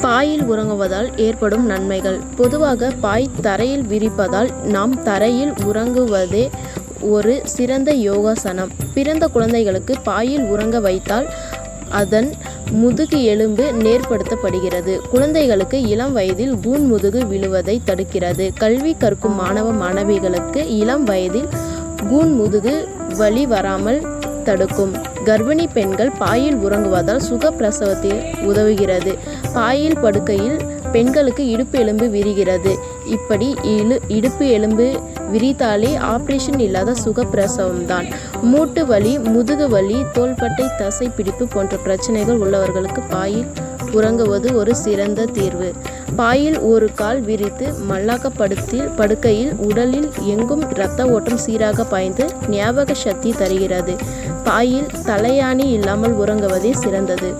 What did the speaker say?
Boil உறங்குவதால் ஏற்படும் நன்மைகள். பொதுவாக பாய் தரையில் விரிப்பதால் நாம் தரையில் உறங்குவதே ஒரு சிறந்த யோகாசனம். பிறந்த குழந்தைகளுக்கு பாயில் உறங்க வைத்தால் அதன் முதுகு எலும்பு நேர்படுத்தப்படுகிறது. குழந்தைகளுக்கு இளம் வயதில் கூன் முதுகு விழுவதை தடுக்கிறது. கல்வி கற்கும் மாணவ மாணவிகளுக்கு இளம் வயதில் கூன் முதுகு வலி வராமல் தடுக்கும். கர்ப்பிணி பெண்கள் பாயில் உறங்குவதால் சுகப்பிரசவத்தில் உதவுகிறது. பாயில் படுக்கையில் பெண்களுக்கு இடுப்பு எலும்பு விரிகிறது. இப்படி இழு இடுப்பு எலும்பு விரித்தாலே ஆப்ரேஷன் இல்லாத சுகப்பிரசவம்தான். மூட்டு வலி முதுகு வலி தோள்பட்டை தசை பிடிப்பு போன்ற பிரச்சனைகள் உள்ளவர்களுக்கு பாயில் உறங்குவது ஒரு சிறந்த தீர்வு. பாயில் ஒரு கால் விரித்து மல்லாக்கப்படுத்தில் படுக்கையில் உடலில் எங்கும் இரத்த ஓட்டம் சீராக பாய்ந்து ஞாபக சக்தி தருகிறது. பாயில் தலையாணி இல்லாமல் உறங்குவதே சிறந்தது.